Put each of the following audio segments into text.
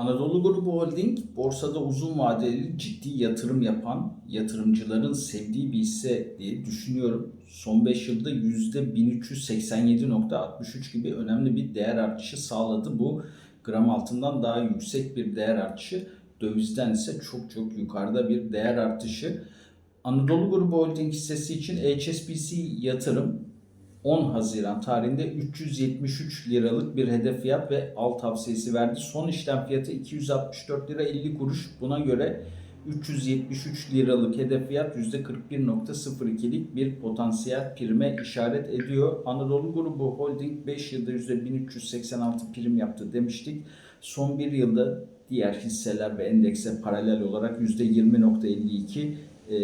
Anadolu Grubu Holding borsada uzun vadeli ciddi yatırım yapan yatırımcıların sevdiği bir hisse diye düşünüyorum. Son 5 yılda %1387.63 gibi önemli bir değer artışı sağladı. Bu gram altından daha yüksek bir değer artışı. Dövizden ise çok çok yukarıda bir değer artışı. Anadolu Grubu Holding hissesi için HSBC yatırım 10 Haziran tarihinde 373 liralık bir hedef fiyat ve al tavsiyesi verdi. Son işlem fiyatı 264 lira 50 kuruş. Buna göre 373 liralık hedef fiyat %41.02'lik bir potansiyel prime işaret ediyor. Anadolu Grubu Holding 5 yılda %1386 prim yaptı demiştik. Son bir yılda diğer hisseler ve endekse paralel olarak %20.52 e,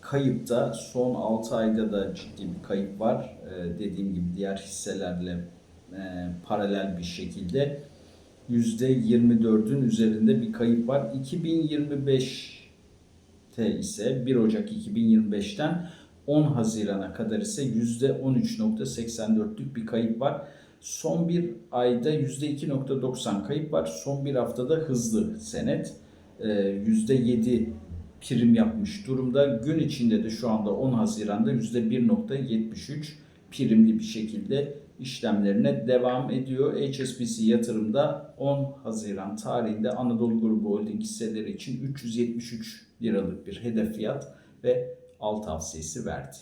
kayıpta son 6 ayda da ciddi bir kayıp var. E, dediğim gibi diğer hisselerle e, paralel bir şekilde %24'ün üzerinde bir kayıp var. 2025'te ise 1 Ocak 2025'ten 10 Haziran'a kadar ise %13.84'lük bir kayıp var. Son bir ayda %2.90 kayıp var. Son bir haftada hızlı senet e, %7 prim yapmış durumda. Gün içinde de şu anda 10 Haziran'da %1.73 primli bir şekilde işlemlerine devam ediyor. HSBC yatırımda 10 Haziran tarihinde Anadolu Grubu Holding hisseleri için 373 liralık bir hedef fiyat ve al tavsiyesi verdi.